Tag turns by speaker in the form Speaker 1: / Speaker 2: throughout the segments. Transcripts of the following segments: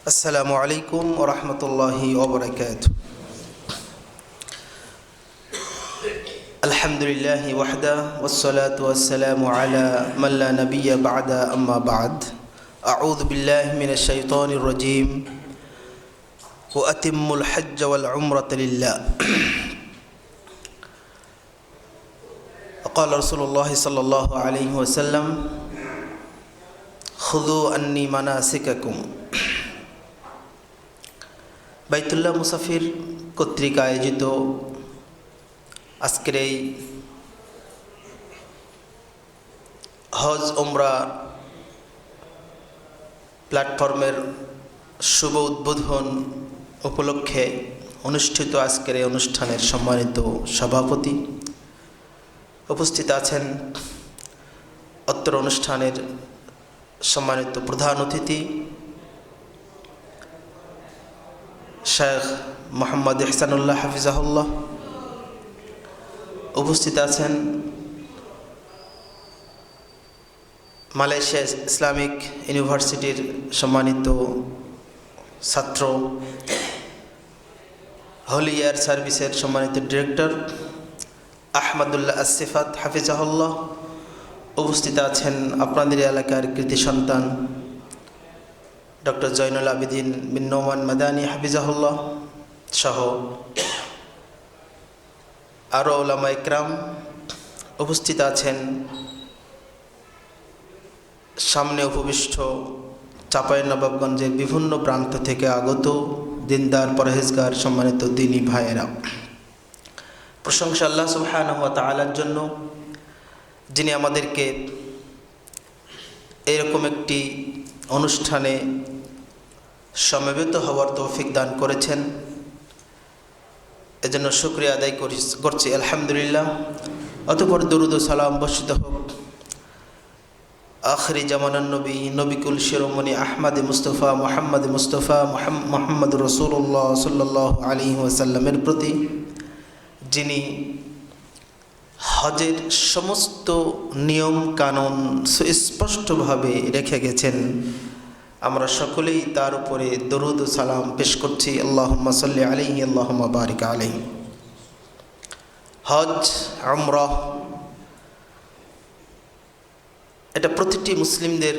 Speaker 1: السلام عليكم ورحمة الله وبركاته. الحمد لله وحده والصلاة والسلام على من لا نبي بعد أما بعد. أعوذ بالله من الشيطان الرجيم. وأتم الحج والعمرة لله. قال رسول الله صلى الله عليه وسلم خذوا أني مناسككم. বাইতুল্লাহ মুসাফির কর্তৃক আয়োজিত আজকের এই হজ ওমরা প্ল্যাটফর্মের শুভ উদ্বোধন উপলক্ষে অনুষ্ঠিত আজকের এই অনুষ্ঠানের সম্মানিত সভাপতি উপস্থিত আছেন অত্র অনুষ্ঠানের সম্মানিত প্রধান অতিথি শেখ মোহাম্মদ ইহসানুল্লাহ হাফিজাহুল্লাহ উপস্থিত আছেন মালয়েশিয়া ইসলামিক ইউনিভার্সিটির সম্মানিত ছাত্র, হোলি এয়ার সার্ভিসের সম্মানিত ডিরেক্টর আহমদুল্লাহ আসিফাত হাফিজাহুল্লাহ উপস্থিত আছেন আপনাদের এলাকার কৃতি সন্তান ডক্টর জৈনুল আবিদিন বিন নোমান মাদানী হাফিজাহুল্লাহ সহ আরও ওলামা ইকরাম উপস্থিত আছেন সামনে উপবিষ্ট নবাবগঞ্জের বিভিন্ন প্রান্ত থেকে আগত দিনদার পরহেজগার সম্মানিত দিনী ভাইয়েরা। প্রশংসা আল্লাহ সুবহান হওয়া তালার জন্য যিনি আমাদেরকে এরকম একটি অনুষ্ঠানে সমবেত হওয়ার তৌফিক দান করেছেন। এজন্য শুক্রিয়া আদায় করি করছি, আলহামদুলিল্লাহ। অতপর দরুদ সালাম বর্ষিত হোক। আখরি জামানান নবী, নবিকুল শিরোমণি আহমদ মুস্তফা, মোহাম্মদ মুস্তফা মোহাম্মদ রসুল্লাহ সাল্লাহ আলী ওয়াসাল্লামের প্রতি, যিনি হজের সমস্ত নিয়ম কানুন সুস্পষ্টভাবে রেখে গেছেন আমরা সকলেই তার উপরে দরুদ সালাম পেশ করছি। আল্লাহ সাল্লি আলহি আল্লাহ বারিক আলহি হজ আমরহ এটা প্রতিটি মুসলিমদের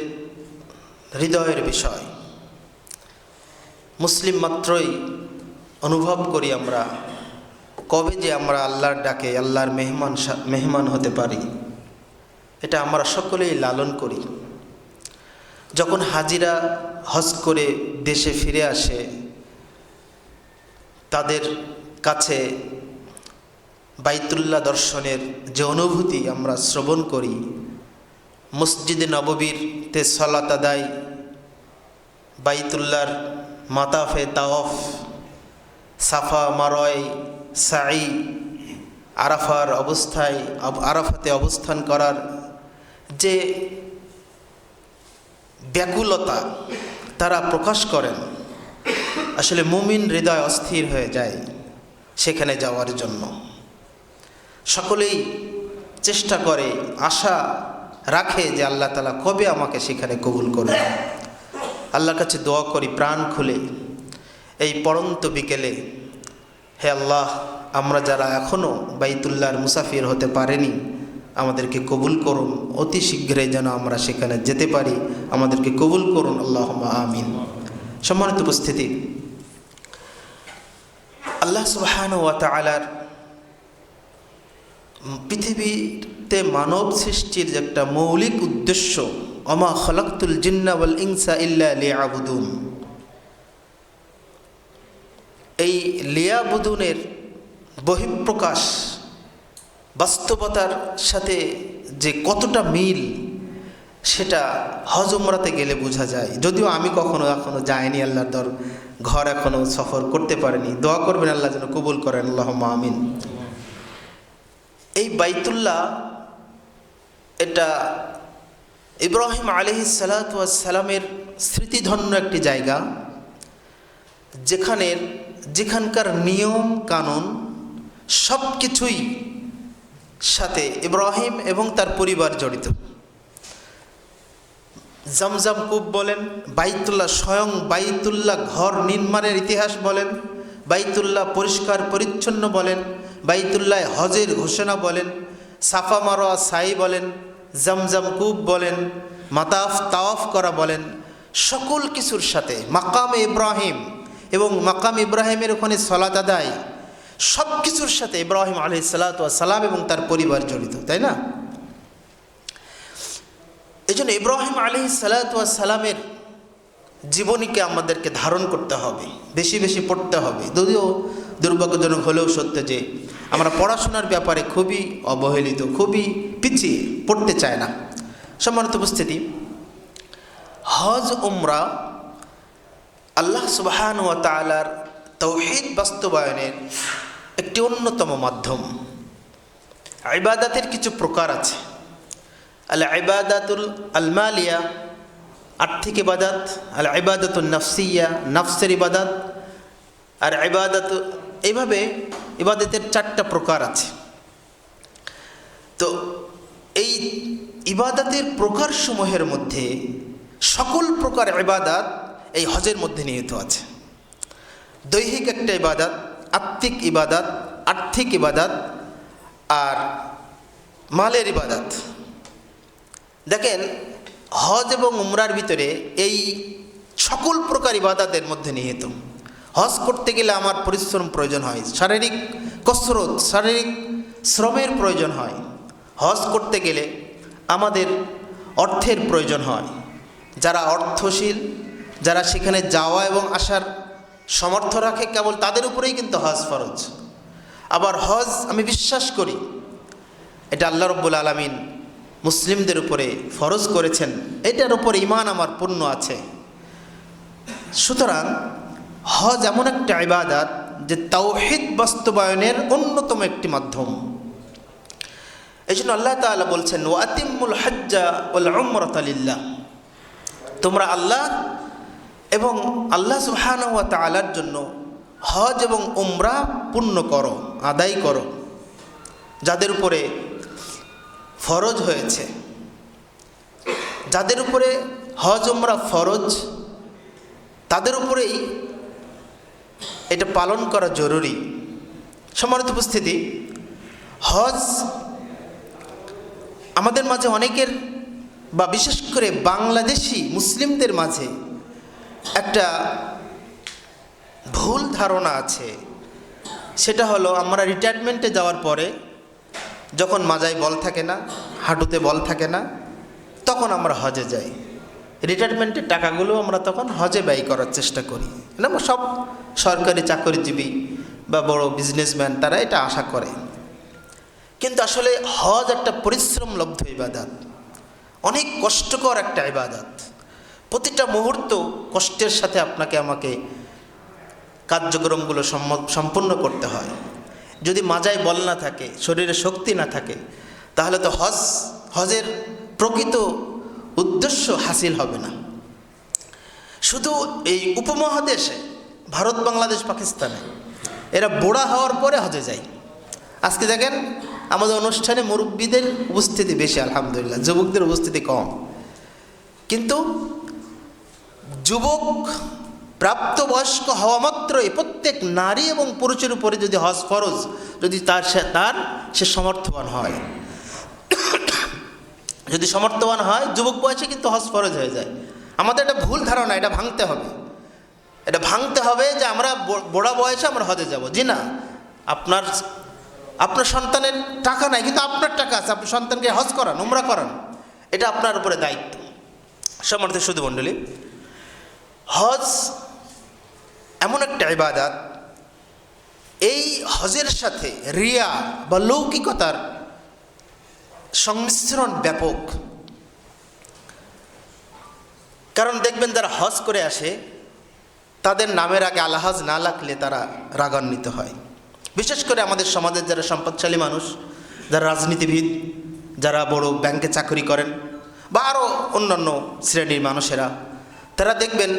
Speaker 1: হৃদয়ের বিষয়। মুসলিম মাত্রই অনুভব করি আমরা, কবে যে আমরা আল্লাহর ডাকে, আল্লাহর মেহমান মেহমান হতে পারি। এটা আমরা সকলেই লালন করি। যখন হাজিরা হজ করে দেশে ফিরে আসে, তাদের কাছে বাইতুল্লাহ দর্শনের যে অনুভূতি আমরা শ্রবণ করি, মসজিদে নববীর তে সলাত আদায় বাইতুল্লার মাতাফে তাওয়ফ, সাফা মারয় সাই আরাফার অবস্থায় আরাফাতে অবস্থান করার যে ব্যাকুলতা তারা প্রকাশ করেন। আসলে মুমিন হৃদয় অস্থির হয়ে যায় সেখানে যাওয়ার জন্য। সকলেই চেষ্টা করে, আশা রাখে যে আল্লাহ তালা কবে আমাকে সেখানে কবুল করবে। আল্লাহর কাছে দোয়া করি, প্রাণ খুলে এই পরন্ত বিকেলে, হে আল্লাহ, আমরা যারা এখনও বাইতুল্লাহর মুসাফির হতে পারেনি আমাদেরকে কবুল করুন। অতি শীঘ্রই যেন আমরা সেখানে যেতে পারি। আমাদেরকে কবুল করুন। আল্লাহ আমিন। সম্মানিত উপস্থিতি। আল্লাহ সুবাহান ওয়া তালার পৃথিবীতে মানব সৃষ্টির যে একটা মৌলিক উদ্দেশ্য অমা খলাক্তুল জিন্নাবল ইনসা ইল্লা লিয়াবুদুন। এই লিয়াবুদুনের বহিঃপ্রকাশ বাস্তবতার সাথে যে কতটা মিল, সেটা হজমরাতে গেলে বোঝা যায়। যদিও আমি কখনো এখনও যাইনি আল্লাহর দর, ঘর এখনও সফর করতে পারিনি। দোয়া করবেন আল্লাহ যেন কবুল করেন আল্লাহ আমিন। এই বাইতুল্লাহ এটা ইব্রাহিম আলহি সালাতামের স্মৃতিধন্য একটি জায়গা, যেখানের, যেখানকার নিয়ম কানুন সব কিছুই সাথে ইব্রাহিম এবং তার পরিবার জড়িত। জমজম কূপ বলেন, বাইতুল্লাহ স্বয়ং বাইতুল্লাহ ঘর নির্মাণের ইতিহাস বলেন, বাইতুল্লাহ পরিষ্কার পরিচ্ছন্ন বলেন, বাইতুল্লাহ হজের ঘোষণা বলেন, সাফা মারোয়া সাই বলেন, জমজম কূপ বলেন, মাতাফ তাওয়াফ করা বলেন, সকল কিছুর সাথে, মাকাম ইব্রাহিম এবং মাকাম ইব্রাহিমের ওখানে সলাত আদায় সব কিছুর সাথে ইব্রাহিম আলহি সালাম এবং তার পরিবার জড়িত, তাই না? এই জন্য ইব্রাহিম আলহি সালামের জীবনীকে আমাদেরকে ধারণ করতে হবে, বেশি বেশি পড়তে হবে। যদিও দুর্ভাগ্যজনক হলেও সত্য যে আমরা পড়াশোনার ব্যাপারে খুবই অবহেলিত, খুবই পিছিয়ে পড়তে চায় না। সম্মানিত উপস্থিতি, হজ, উমরা আল্লাহ সুবাহান ও তালার তৌহিদ বাস্তবায়নের একটি অন্যতম মাধ্যম। আইবাদাতের কিছু প্রকার আছে। আল আইবাদাতুল আলমালিয়া আর্থিক ইবাদাত। আল আইবাদাতুল নফসিয়া, নফসের ইবাদাত। আর ইবাদাত, এইভাবে ইবাদতের চারটা প্রকার আছে। তো এই ইবাদাতের প্রকারসমূহের মধ্যে সকল প্রকার ইবাদাত এই হজের মধ্যে নিহিত আছে। দৈহিক একটা ইবাদাত আত্মিক ইবাদাত, আর্থিক ইবাদাত আর মালের ইবাদাত। দেখেন, হজ এবং উমরার ভিতরে এই সকল প্রকার ইবাদাতের মধ্যে নিহিত। হজ করতে গেলে আমার পরিশ্রম প্রয়োজন হয়, শারীরিক কসরত, শারীরিক শ্রমের প্রয়োজন হয়। হজ করতে গেলে আমাদের অর্থের প্রয়োজন হয়। যারা অর্থশীল, যারা সেখানে যাওয়া এবং আসার সমর্থ রাখে কেবল তাদের উপরেই কিন্তু হজ ফরজ। আবার হজ আমি বিশ্বাস করি, এটা আল্লাহ রব্বুল আলমিন মুসলিমদের উপরে ফরজ করেছেন, এটার উপরে ইমান আমার পূর্ণ আছে। সুতরাং হজ এমন একটা ইবাদাত যে তাওহিদ বাস্তবায়নের অন্যতম একটি মাধ্যম। এই জন্য আল্লাহ তালা বলছেন ওয়াতিমুল হজ্জা ওল আমরতালিল্লাহ তোমরা আল্লাহ এবং আল্লাহ সুহান ওয়া তালার জন্য হজ এবং উমরা পূর্ণ করো, আদায় করো, যাদের উপরে ফরজ হয়েছে। যাদের উপরে হজ, উমরা ফরজ, তাদের উপরেই এটা পালন করা জরুরি। সম্মানিত উপস্থিতি, হজ আমাদের মাঝে অনেকের বা বিশেষ করে বাংলাদেশি মুসলিমদের মাঝে একটা ভুল ধারণা আছে। সেটা হলো আমরা রিটায়ারমেন্টে যাওয়ার পরে যখন মাজায় বল থাকে না, হাঁটুতে বল থাকে না, তখন আমরা হজে যাই। রিটায়ারমেন্টের টাকাগুলো আমরা তখন হজে ব্যয় করার চেষ্টা করি। না সব সরকারি চাকরিজীবী বা বড় বিজনেসম্যান তারা এটা আশা করে। কিন্তু আসলে হজ একটা পরিশ্রম লব্ধ ইবাদাত। অনেক কষ্টকর একটা ইবাদাত। প্রতিটা মুহূর্ত কষ্টের সাথে আপনাকে আমাকে কার্যক্রমগুলো সম্পন্ন করতে হয়। যদি মাজায় বল না থাকে, শরীরে শক্তি না থাকে, তাহলে তো হজ, হজের প্রকৃত উদ্দেশ্য হাসিল হবে না। শুধু এই উপমহাদেশে, ভারত, বাংলাদেশ, পাকিস্তানে, এরা বুড়া হওয়ার পরে হজে যায়। আজকে দেখেন, আমাদের অনুষ্ঠানে মুরব্বীদের উপস্থিতি বেশি, আলহামদুলিল্লাহ, যুবকদের উপস্থিতি কম। কিন্তু যুবক প্রাপ্তবয়স্ক হওয়া মাত্রই প্রত্যেক নারী এবং পুরুষের উপরে যদি হজ ফরজ, যদি তার সে তার সে সমর্থবান হয়। যদি সমর্থবান হয়, যুবক বয়সে কিন্তু হজ ফরজ হয়ে যায়। আমাদের একটা ভুল ধারণা, এটা ভাঙতে হবে। এটা ভাঙতে হবে যে আমরা বড়া বয়সে আমরা হজে যাব। জি না। আপনার আপনার সন্তানের টাকা নাই, কিন্তু আপনার টাকা আছে। আপনার সন্তানকে হজ করান, উমরা করান। এটা আপনার উপরে দায়িত্ব। সমর্থ শুধু হজ এমন একটা ইবাদাত। এই হজের সাথে রিয়া বা লৌকিকতার সংমিশ্রণ ব্যাপক। কারণ দেখবেন যারা হজ করে আসে, তাদের নামের আগে আলাহাজ না লাগলে তারা রাগান্বিত হয়। বিশেষ করে আমাদের সমাজের যারা সম্পদশালী মানুষ, যারা রাজনীতিবিদ, যারা বড় ব্যাংকে চাকরি করেন, বা আরও অন্যান্য শ্রেণির মানুষেরা তারা দেখবেন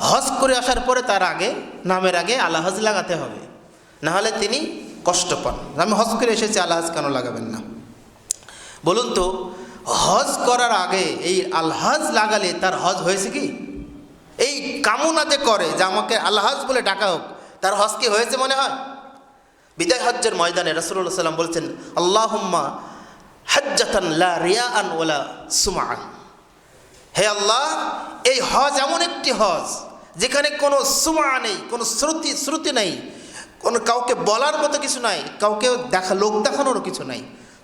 Speaker 1: হজ করে আসার পরে তার আগে, নামের আগে আলাহাজ লাগাতে হবে। নাহলে তিনি কষ্ট পান। আমি হজ করে এসেছি আলাহাজ কেন লাগাবেন না? বলুন তো, হজ করার আগে এই আলহাজ লাগালে তার হজ হয়েছে কি? এই কামনা যে করে যে আমাকে আলহাজ বলে ডাকা হোক, তার হজ কি হয়েছে মনে হয়? বিদায় হজ্জের ময়দানে রসুল্লাহ সাল্লাম বলছেন, আল্লাহুম্মা হজ্জাতান লা রিয়াআন ওয়ালা সুমাআন। হে আল্লাহ, এই হজ এমন একটি হজ যেখানে কোনো সুমা নেই, কোনো শ্রুতি শ্রুতি নেই, কোনো কাউকে বলার মতো কিছু নাই, কাউকে দেখা, লোক দেখানোরও কিছু নাই।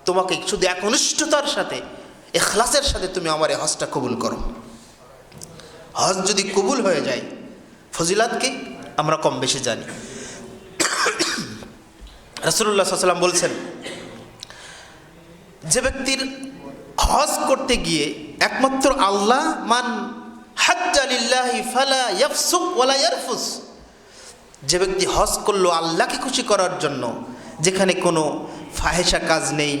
Speaker 1: তোমাকে শুধু একনিষ্ঠতার সাথে, এখলাসের সাথে তুমি আমার এই হজটা কবুল করো। হজ যদি কবুল হয়ে যায়, ফজিলাত কি? আমরা কম বেশি জানি। রসুল্লাহ সাল্লাম বলছেন, যে ব্যক্তির হজ করতে গিয়ে একমাত্র আল্লাহ মান হাজ্জালিল্লাহি ফালা ওয়ালা যে ব্যক্তি হজ করল আল্লাহকে খুশি করার জন্য, যেখানে কোনো ফাহেসা কাজ নেই,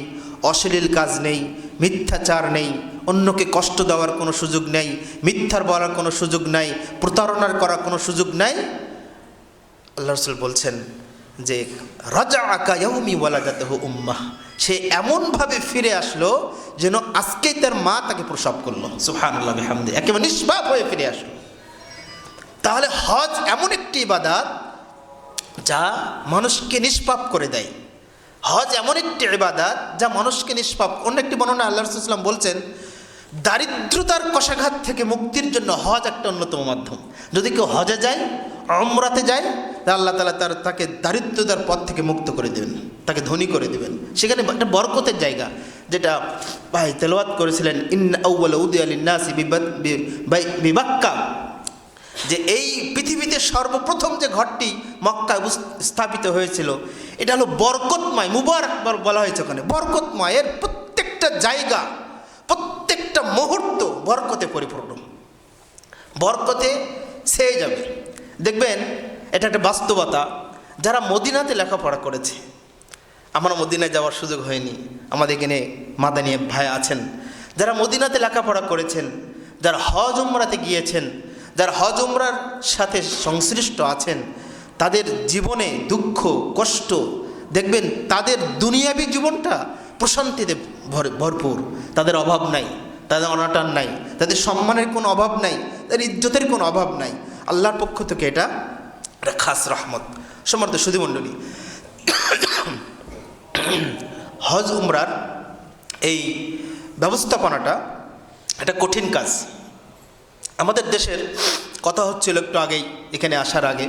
Speaker 1: অশ্লীল কাজ নেই, মিথ্যাচার নেই, অন্যকে কষ্ট দেওয়ার কোনো সুযোগ নেই মিথ্যার বলার কোনো সুযোগ নাই, প্রতারণার করার কোনো সুযোগ নাই, আল্লাহ রসুল বলছেন যে রাজা আকা ইয়াউমি ওয়ালাদাতহ উম্মাহ, সে এমনভাবে ফিরে আসলো যেন আজকেই তার মা তাকে প্রসব করল। সুবহানাল্লাহ বিহামদি, একেবারে নিষ্পাপ হয়ে ফিরে আসলো। তাহলে হজ এমন একটি ইবাদাত যা মানুষকে নিষ্পাপ করে দেয়। হজ এমন একটি ইবাদাত যা মানুষকে নিষ্পাপ, অন্য একটি বর্ণনা আল্লাহ রসুলাম বলছেন দারিদ্রতার কষাঘাত থেকে মুক্তির জন্য হজ একটা অন্যতম মাধ্যম। যদি কেউ হজে যায় অমরাতে যায় আল্লাহ তালা তার, তাকে দারিদ্রতার পথ থেকে মুক্ত করে দেবেন, তাকে ধনী করে দেবেন। সেখানে একটা বরকতের জায়গা, যেটা ভাই তেলাওয়াত করেছিলেন ইন আউ্বাল উদি আলিনাসি বিবাক্কা যে এই পৃথিবীতে সর্বপ্রথম যে ঘরটি মক্কায় স্থাপিত হয়েছিল, এটা হলো বরকতময়, মুবারক বল- হয়েছে ওখানে। বরকতময়, এর প্রত্যেকটা জায়গা প্রত্যেকটা মুহূর্ত বরকতে পরিপূর্ণ। বরকতে ছেয়ে যাবে। দেখবেন, এটা একটা বাস্তবতা। যারা মদিনাতে লেখাপড়া করেছে, আমার মদিনায় যাওয়ার সুযোগ হয়নি। আমাদের এখানে মাদানী ভাই আছেন। যারা মদিনাতে লেখাপড়া করেছেন, যারা হজ উমরাতে গিয়েছেন, যারা হজ উমরার সাথে সংশ্লিষ্ট আছেন, তাদের জীবনে দুঃখ, কষ্ট, দেখবেন তাদের দুনিয়াবী জীবনটা প্রশান্তিতে ভরপুর। তাদের অভাব নাই। তাদের অনাটন নাই, তাদের সম্মানের কোনো অভাব নাই, তাদের ইজ্জতের কোনো অভাব নাই। আল্লাহর পক্ষ থেকে এটা একটা খাস রহমত। সমর্থ সুধীমণ্ডলী, হজ উমরার এই ব্যবস্থাপনাটা এটা কঠিন কাজ। আমাদের দেশের কথা হচ্ছিল একটু আগেই, এখানে আসার আগে।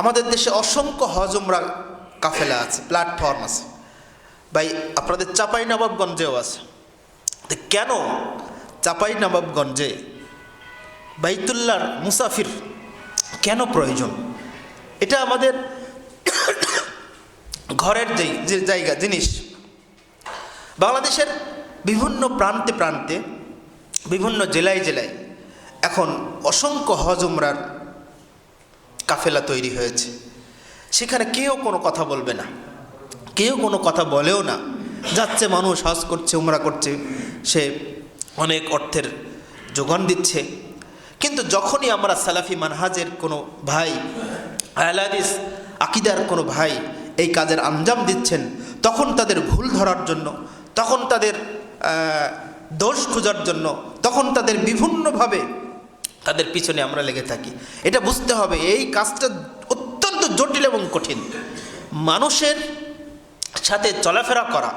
Speaker 1: আমাদের দেশে অসংখ্য হজ উমরা কাফেলা আছে, প্ল্যাটফর্ম আছে। ভাই, আপনাদের চাপাই নবাবগঞ্জেও আছে। কেন চাপাই নবাবগঞ্জে বাইতুল্লার মুসাফির কেন প্রয়োজন এটা আমাদের ঘরের যে জায়গা, জিনিস। বাংলাদেশের বিভিন্ন প্রান্তে প্রান্তে, বিভিন্ন জেলায় জেলায় এখন অসংখ্য হজ উমরার কাফেলা তৈরি হয়েছে। সেখানে কেউ কোনো কথা বলবে না। কেউ কোনো কথা বলেও না। যাচ্ছে মানুষ, হজ করছে, উমরা করছে, সে অনেক অর্থের যোগান দিচ্ছে। কিন্তু যখনই আমরা সালাফি মানহাজের কোনো ভাই, আহলাদিস আকিদার কোনো ভাই এই কাজের আঞ্জাম দিচ্ছেন, তখন তাদের ভুল ধরার জন্য, তখন তাদের দোষ খোঁজার জন্য, তখন তাদের বিভিন্নভাবে তাদের পিছনে আমরা লেগে থাকি। এটা বুঝতে হবে, এই কাজটা অত্যন্ত জটিল এবং কঠিন। মানুষের সাথে চলাফেরা করা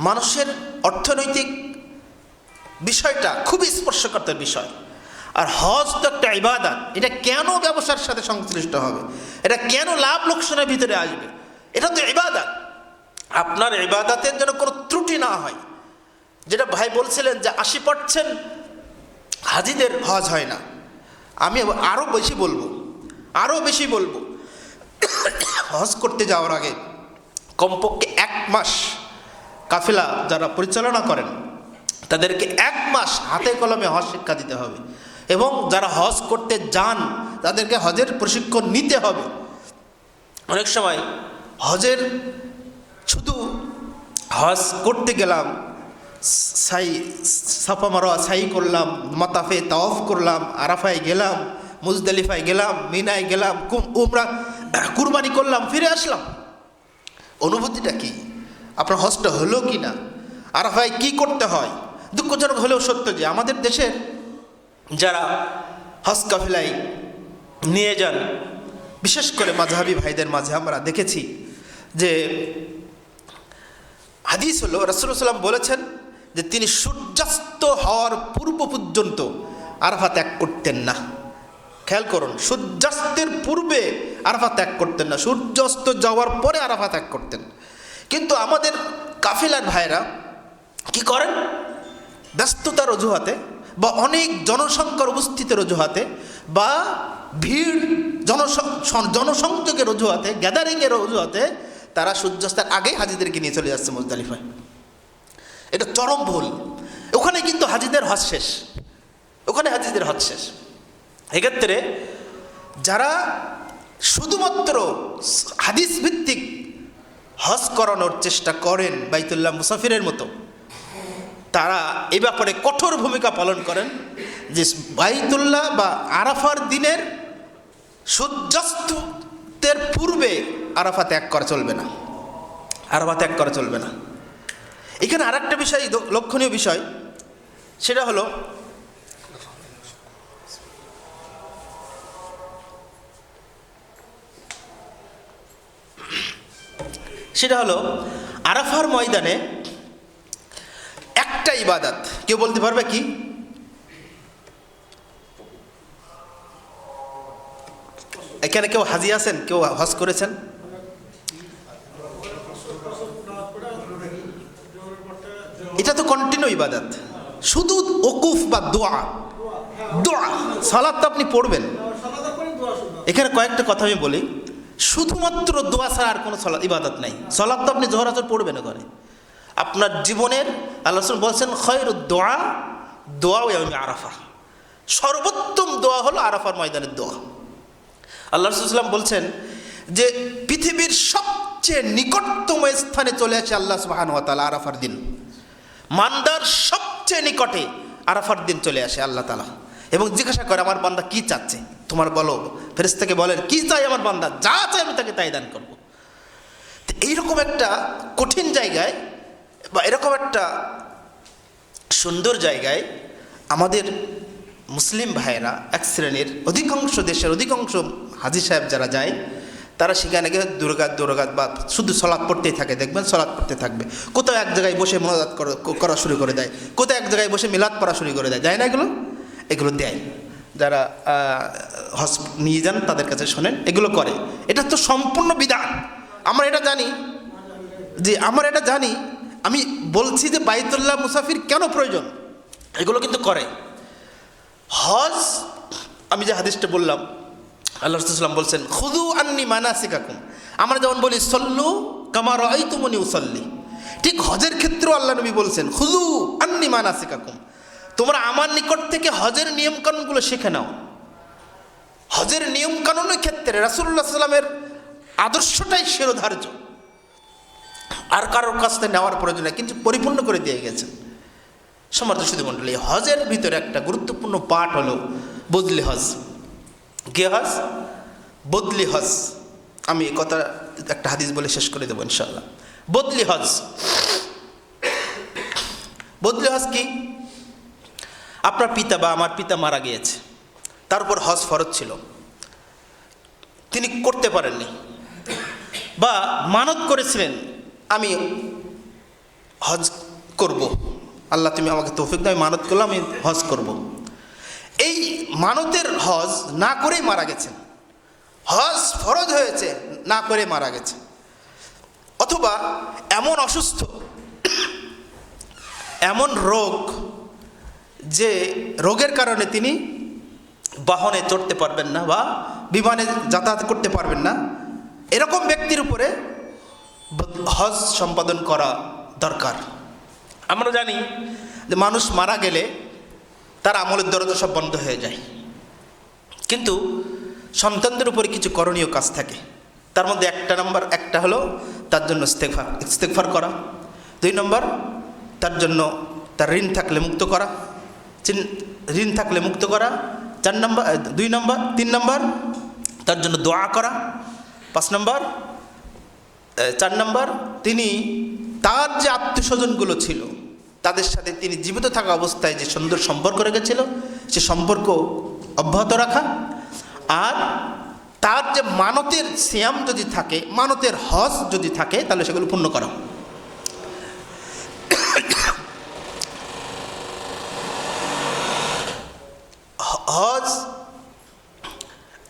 Speaker 1: মানুষের অর্থনৈতিক বিষয়টা খুবই স্পর্শকাতর বিষয়। আর হজ তো একটা ইবাদত। এটা কেন ব্যবসার সাথে সংশ্লিষ্ট হবে? এটা কেন লাভ লোকসানের ভিতরে আসবে? এটা তো ইবাদত। আপনার ইবাদাতের যেন কোনো ত্রুটি না হয়। যেটা ভাই বলছিলেন যে আশি পার্সেন্ট হাজিদের হজ হয় না। আমি আরও বেশি বলব আরও বেশি বলব। হজ করতে যাওয়ার আগে কমপক্ষে এক মাস কাফেলা যারা পরিচালনা করেন, তাদেরকে এক মাস হাতে কলমে হজ শিক্ষা দিতে হবে। এবং যারা হজ করতে যান, তাদেরকে হজের প্রশিক্ষণ নিতে হবে। অনেক সময় হজের শুধু হজ করতে গেলাম, সাই, সাফা মারোয়া সাই করলাম, মাতাফে তাওয়াফ করলাম, আরাফায় গেলাম, মুজদালিফায় গেলাম, মিনায় গেলাম উমরা, কুরবানি করলাম, ফিরে আসলাম। অনুভূতিটা কি? আপনার হজটা হলো কি না? আরাফায় কি করতে হয়? দুঃখজনক হলেও সত্য যে আমাদের দেশের যারা হজ কাফেলায় নিয়ে যান, বিশেষ করে মাঝহাবি ভাইদের মাঝে আমরা দেখেছি যে হাদিস হলো সাল্লাম বলেছেন যে তিনি সূর্যাস্ত হওয়ার পূর্ব পর্যন্ত আরফা ত্যাগ করতেন না। খেয়াল করুন, সূর্যাস্তের পূর্বে আরাফা ত্যাগ করতেন না, সূর্যাস্ত যাওয়ার পরে আরাফা ত্যাগ করতেন। কিন্তু আমাদের কাফিলার ভাইরা কি করেন? ব্যস্ততার অজুহাতে বা অনেক জনসংখ্যার উপস্থিতির অজুহাতে বা ভিড় জনসং জনসংযোগের অজুহাতে গ্যাদারিংয়ের অজুহাতে তারা সূর্যাস্তের আগেই হাজিদেরকে নিয়ে চলে যাচ্ছে মুজদালিফায়। এটা চরম ভুল। ওখানে কিন্তু হাজিদের হজ শেষ। ওখানে হাজিদের হজ শেষ। এক্ষেত্রে যারা শুধুমাত্র হাদিস ভিত্তিক হজ করানোর চেষ্টা করেন বাইতুল্লাহ মুসাফিরের মতো। তারা এ ব্যাপারে কঠোর ভূমিকা পালন করেন যে বাইতুল্লাহ বা আরাফার দিনের সূর্যাস্তের পূর্বে আরাফা ত্যাগ করা চলবে না। আরাফা ত্যাগ করা চলবে না। এখানে আর একটা বিষয় লক্ষণীয় বিষয়, সেটা হলো সেটা হলো আরাফার ময়দানে একটা ইবাদাত। কেউ বলতে পারবে কি? এখানে কেউ হাজি আছেন? কেউ হজ করেছেন? এটা তো কন্টিনিউ ইবাদাত। শুধু ওকুফ বা দোয়া। দোয়া, সালাদ তো আপনি পড়বেন। এখানে কয়েকটা কথা আমি বলি। শুধুমাত্র দোয়া ছাড়া আর কোনো সলাদ ইবাদত নাই। সলাদ তো আপনি জোহরাজর পড়বেন ওখানে। আপনার জীবনের, আল্লাহ বলছেন খয়ের দোয়া দোয়া ওই আমি আরাফা সর্বোত্তম দোয়া হলো আরাফার ময়দানের দোয়া। আল্লাহ রসুলাম বলছেন যে, পৃথিবীর সবচেয়ে নিকটতম স্থানে চলে আসে আল্লাহ সুবাহান তালা আরাফার দিন। মান্দার সবচেয়ে নিকটে আরাফার দিন চলে আসে আল্লাহ তালা এবং জিজ্ঞাসা করে, আমার বান্দা কি চাচ্ছে? তোমার বলো ফেরেস্তাকে বলেন, কি চাই আমার বান্দা? যা চাই আমি তাকে তাই দান করব। এইরকম একটা কঠিন জায়গায় বা এরকম একটা সুন্দর জায়গায় আমাদের মুসলিম ভাইয়েরা এক শ্রেণির অধিকাংশ দেশের অধিকাংশ হাজি সাহেব যারা যায়, তারা সেখানে গিয়ে দুর্গাত দুর্গাত বা শুধু সলাৎ পড়তেই থাকে, দেখবেন সলাৎ পড়তে থাকবে। কোথাও এক জায়গায় বসে মনাজাত করা শুরু করে দেয়, কোথাও এক জায়গায় বসে মিলাদ পড়া শুরু করে দেয়, যায় না এগুলো? এগুলো দেয়। যারা হস, নিয়ে যান, তাদের কাছে শোনেন, এগুলো করে। এটা তো সম্পূর্ণ বিধান। আমরা এটা জানি। যে আমরা এটা জানি। আমি বলছি যে বাইতুল্লাহ মুসাফির কেন প্রয়োজন? এগুলো কিন্তু করে। হজ, আমি যে হাদিসটা বললাম, আল্লাহ রসুলাম বলছেন খুদু আন্নি মানা শিকাকুম আমরা যেমন বলি, সল্লু কামার এই তুমনি উসল্লি। ঠিক হজের ক্ষেত্রেও আল্লাহ নবী বলছেন খুদু আন্নি মানা শিকাকুম তোমরা আমার নিকট থেকে হজের নিয়মকানুনগুলো শিখে নাও। হজের নিয়মকানুনের ক্ষেত্রে রাসুল্লাহ সাল্লামের আদর্শটাই শিরোধার্য। আর কারোর কাছ থেকে নেওয়ার প্রয়োজন নেই, কিন্তু পরিপূর্ণ করে দিয়ে গেছেন। সমর্থ শুধু মণ্ডলী, হজের ভিতরে একটা গুরুত্বপূর্ণ পাঠ হলো, বদলি হজ। কে হজ? বদলি হজ। আমি এই কথা একটা হাদিস বলে শেষ করে দেবো ইনশাল্লাহ বদলি হজ। বদলি হজ কি? আপনার পিতা বা আমার পিতা মারা গিয়েছে। তার উপর হজ ফরজ ছিল। তিনি করতে পারেননি। বা মানত করেছিলেন, আমি হজ করব। আল্লাহ তুমি আমাকে তৌফিক দাও মানত করলাম, আমি হজ করব। এই মানতের হজ না করেই মারা গেছেন। হজ ফরজ হয়েছে, না করে মারা গেছে অথবা এমন অসুস্থ, এমন রোগ যে রোগের কারণে তিনি বাহনে চড়তে পারবেন না বা বিমানে যাতায়াত করতে পারবেন না, এরকম ব্যক্তির উপরে হজ সম্পাদন করা দরকার। আমরা জানি যে মানুষ মারা গেলে তার আমলের দরজা সব বন্ধ হয়ে যায়। কিন্তু সন্তানদের উপরে কিছু করণীয় কাজ থাকে। তার মধ্যে একটা নম্বর, একটা হলো তার জন্য ইস্তেকফার ইস্তেকফার করা। দুই নম্বর, তার জন্য তার ঋণ থাকলে মুক্ত করা। ঋণ থাকলে মুক্ত করা, চার নম্বর দুই নম্বর, তিন নম্বর, তার জন্য দোয়া করা। পাঁচ নম্বর চার নম্বর, তিনি তার যে আত্মীয়স্বজনগুলো ছিল, তাদের সাথে তিনি জীবিত থাকা অবস্থায় যে সুন্দর সম্পর্ক রেখেছিল, সে সম্পর্ক অব্যাহত রাখা। আর তার যে মানতের সিয়াম যদি থাকে, মানতের হজ যদি থাকে, তাহলে সেগুলো পূর্ণ করা হ- হজ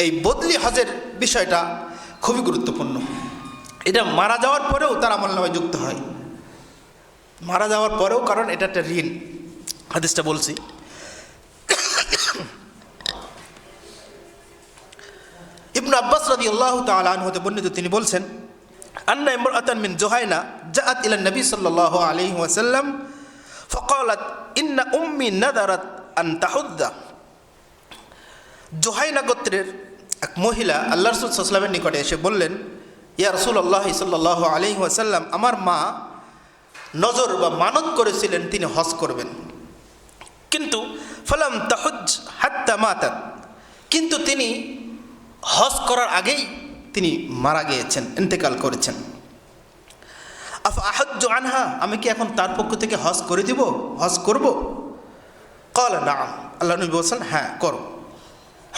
Speaker 1: এই বদলি হজের বিষয়টা খুবই গুরুত্বপূর্ণ এটা মারা যাওয়ার পরেও তার আমল নামায় যুক্ত হয় মারা যাওয়ার পরেও কারণ এটা একটা ঋণ হাদিসটা বলছি ইবনু আব্বাস রাদি আল্লাহ তালান হতে বর্ণিত তিনি বলছেন আন্না ইমরাতান মিন জোহাইনা জাআত ইলা নবী সাল্লাল্লাহু আলাইহি ওয়াসাল্লাম فقالت إن أمي نذرت أن تحض জোহাইনা গোত্রের এক মহিলা আল্লাহ রসুল সাল্লামের নিকটে এসে বললেন, ইয়া রসুল আল্লাহ সাল্লাহ আলি ওয়াসাল্লাম, আমার মা নজর বা মানত করেছিলেন, তিনি হজ করবেন। কিন্তু ফলাম তাহজ হাত্তা মাতাত। কিন্তু তিনি হজ করার আগেই তিনি মারা গিয়েছেন, ইন্তেকাল করেছেন। আফ আহজ্জ আনহা, আমি কি এখন তার পক্ষ থেকে হজ করে দিব, হজ করব? কল না আল্লাহ নবী বলছেন হ্যাঁ করো।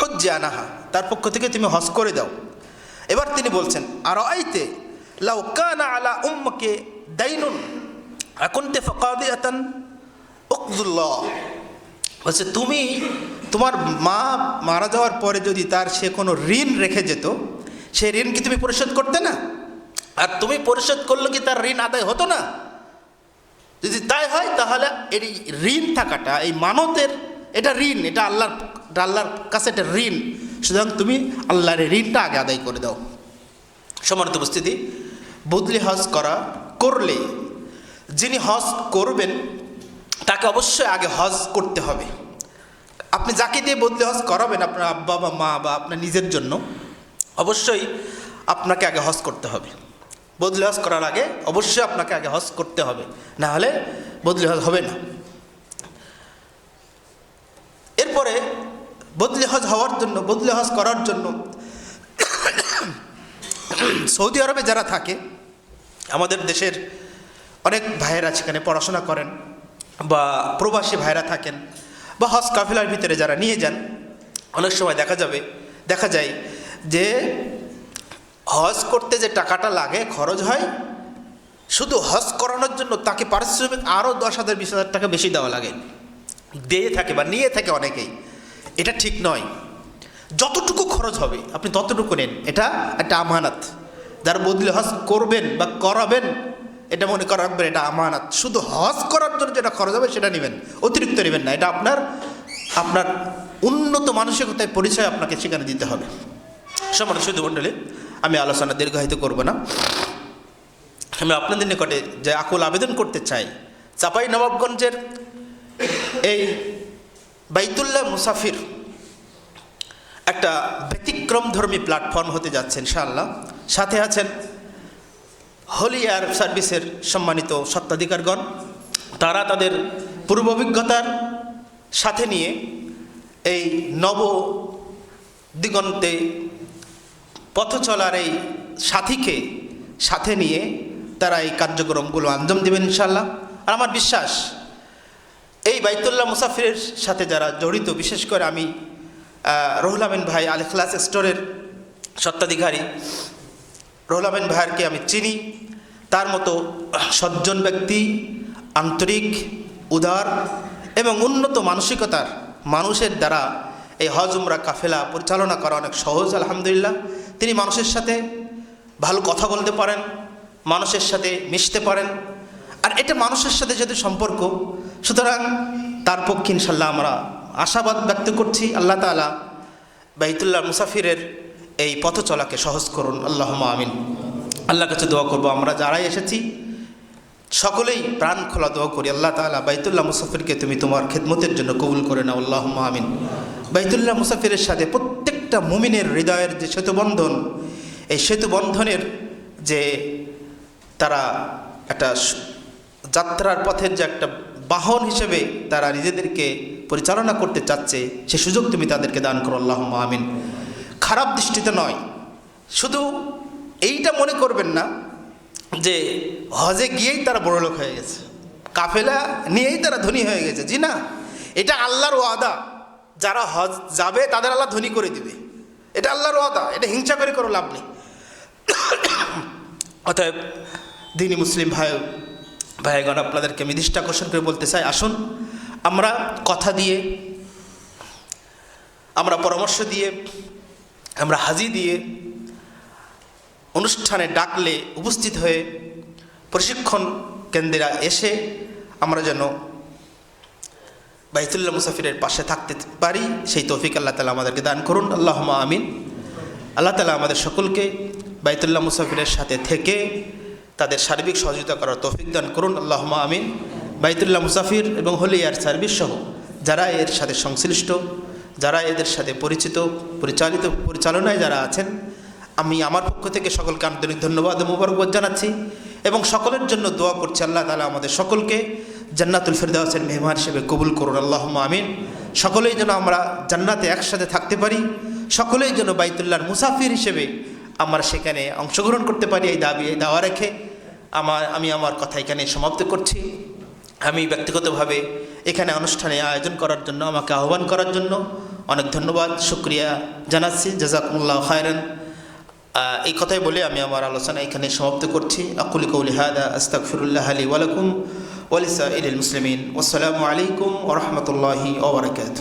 Speaker 1: হজ্জে আনাহা তার পক্ষ থেকে তুমি হজ করে দাও। এবার তিনি বলছেন আর আইতে লাউ কানা আলা উম্মকে দাইনুন আকুনতে ফকাদি আতান বলছে, তুমি তোমার মা মারা যাওয়ার পরে যদি তার সে কোনো ঋণ রেখে যেত সেই ঋণ কি তুমি পরিশোধ করতে না? আর তুমি পরিশোধ করলে কি তার ঋণ আদায় হতো না? যদি তাই হয়, তাহলে এই ঋণ থাকাটা, এই মানতের, এটা ঋণ, এটা আল্লাহর এটা আল্লাহর কাছে একটা ঋণ। সুতরাং তুমি আল্লাহর ঋণটা আগে আদায় করে দাও। সমানিত উপস্থিতি, বদলি হজ করা করলে যিনি হজ করবেন, তাকে অবশ্যই আগে হজ করতে হবে। আপনি যাকে দিয়ে বদলি হজ করাবেন, আপনার আব্বা বা মা বা আপনার নিজের জন্য, অবশ্যই আপনাকে আগে হজ করতে হবে। বদলি হজ করার আগে অবশ্যই আপনাকে আগে হজ করতে হবে। না হলে বদলি হজ হবে না। এরপরে বদলি হজ হওয়ার জন্য, বদলি হজ করার জন্য। সৌদি আরবে যারা থাকে, আমাদের দেশের অনেক ভাইয়েরা সেখানে পড়াশোনা করেন, বা প্রবাসী ভাইরা থাকেন, বা হজ কাফিলার ভিতরে যারা নিয়ে যান, অনেক সময় দেখা যাবে, দেখা যায় যে হজ করতে যে টাকাটা লাগে, খরচ হয়, শুধু হজ করানোর জন্য তাকে পারিশ্রমিক আরও দশ হাজার, বিশ হাজার টাকা বেশি দেওয়া লাগে। দিয়ে থাকে বা নিয়ে থাকে অনেকেই। এটা ঠিক নয়। যতটুকু খরচ হবে, আপনি ততটুকু নেন। এটা একটা আমানাত। যারা বদলে হজ করবেন বা করাবেন, এটা মনে করা রাখবেন, এটা আমানাত। শুধু হজ করার জন্য যেটা খরচ হবে, সেটা নেবেন। অতিরিক্ত নেবেন না। এটা আপনার আপনার উন্নত মানসিকতায় পরিচয় আপনাকে সেখানে দিতে হবে। সমান শুধু মণ্ডলী, আমি আলোচনা দীর্ঘায়িত করব না। আমি আপনাদের নিকটে যে আকুল আবেদন করতে চাই চাপাই নবাবগঞ্জের এই বাইতুল্লাহ মুসাফির একটা ব্যতিক্রমধর্মী প্ল্যাটফর্ম হতে যাচ্ছে ইনশাআল্লাহ। সাথে আছেন হোলি এয়ার সার্ভিসের সম্মানিত সত্ত্বাধিকারগণ তারা তাদের পূর্ব অভিজ্ঞতার সাথে নিয়ে এই নব দিগন্তে পথ চলার এই সাথীকে সাথে নিয়ে তারা এই কার্যক্রমগুলো আঞ্জম দেবেন ইনশাল্লাহ আর আমার বিশ্বাস এই বাইতুল্লাহ মুসাফিরের সাথে যারা জড়িত বিশেষ করে আমি আহ, রহুল ভাই আল ইখলাস স্টোরের সত্ত্বাধিকারী রহুল আমিন ভাইয়ারকে আমি চিনি। তার মতো সজ্জন ব্যক্তি আন্তরিক উদার এবং উন্নত মানসিকতার মানুষের দ্বারা এই হজ উমরা কাফেলা পরিচালনা করা অনেক সহজ আলহামদুলিল্লাহ। তিনি মানুষের সাথে ভালো কথা বলতে পারেন মানুষের সাথে মিশতে পারেন। আর এটা মানুষের সাথে যদি সম্পর্ক সুতরাং তার পক্ষে ইনশাল্লাহ আমরা আশাবাদ ব্যক্ত করছি, আল্লাহ তালা বাইতুল্লাহ মুসাফিরের এই পথ চলাকে সহজ করুন আল্লাহ আমিন। আল্লাহ কাছে দোয়া করব, আমরা যারাই এসেছি, সকলেই প্রাণ খোলা দোয়া করি, আল্লাহ তালা বাইতুল্লাহ মুসাফিরকে তুমি তোমার খেদমতের জন্য কবুল করে নাও আল্লাহ আমিন। বাইতুল্লাহ মুসাফিরের সাথে প্রত্যেকটা মুমিনের হৃদয়ের যে সেতুবন্ধন, এই সেতুবন্ধনের যে তারা একটা যাত্রার পথের যে একটা বাহন হিসেবে তারা নিজেদেরকে পরিচালনা করতে চাচ্ছে, সে সুযোগ তুমি তাদেরকে দান করো আল্লাহ আমিন। খারাপ দৃষ্টিতে নয়। শুধু এইটা মনে করবেন না যে হজে গিয়েই তারা বড়লোক হয়ে গেছে। কাফেলা নিয়েই তারা ধনী হয়ে গেছে। জি না, এটা আল্লাহর ওয়াদা। যারা হজ যাবে, তাদের আল্লাহ ধনী করে দিবে। এটা আল্লাহর ওয়াদা, এটা হিংসা করে কোনো লাভ নেই। অতএব দিনী মুসলিম ভাই ভাইগণ, আপনাদেরকে আমি দৃষ্টি আকর্ষণ করে বলতে চাই, আসুন, আমরা কথা দিয়ে, আমরা পরামর্শ দিয়ে, আমরা হাজি দিয়ে অনুষ্ঠানে ডাকলে উপস্থিত হয়ে প্রশিক্ষণ কেন্দ্রে এসে আমরা যেন বাইতুল্লাহ মুসাফিরের পাশে থাকতে পারি। সেই তৌফিক আল্লাহ তালা আমাদেরকে দান করুন। আল্লাহ আমিন। আল্লাহ তালা আমাদের সকলকে বাইতুল্লাহ মুসাফিরের সাথে থেকে তাদের সার্বিক সহযোগিতা করার তৌফিক দান করুন। আল্লাহ আমিন। বাইতুল্লাহ মুসাফির এবং হলিয়ার সার্ভিস সহ যারা এর সাথে সংশ্লিষ্ট, যারা এদের সাথে পরিচিত, পরিচালিত, পরিচালনায় যারা আছেন, আমি আমার পক্ষ থেকে সকলকে আন্তরিক ধন্যবাদ ও মোবারকবাদ জানাচ্ছি এবং সকলের জন্য দোয়া করছি, আল্লাহ তালা আমাদের সকলকে জান্নাতুল ফেরদাউসের মেহমান হিসেবে কবুল করুন। আল্লাহ আমিন। সকলেই যেন আমরা জান্নাতে একসাথে থাকতে পারি, সকলেই যেন বাইতুল্লাহর মুসাফির হিসেবে আমরা সেখানে অংশগ্রহণ করতে পারি, এই দাবি, এই দাওয়া রেখে আমার আমি আমার কথা এখানে সমাপ্ত করছি। আমি ব্যক্তিগতভাবে এখানে অনুষ্ঠানে আয়োজন করার জন্য, আমাকে আহ্বান করার জন্য অনেক ধন্যবাদ, শুক্রিয়া জানাচ্ছি। জাজাকুল্লাহ খায়রান। এই কথাই বলে আমি আমার আলোচনা এখানে সমাপ্ত করছি। আকুল কৌলি হাদা আস্তাকফিরুল্লাহ আলী ওয়ালাকুম ওয়ালিসা ইল মুসলিমিন। আসসালামু আলাইকুম ওরহমতুল্লাহি ওবরাকাত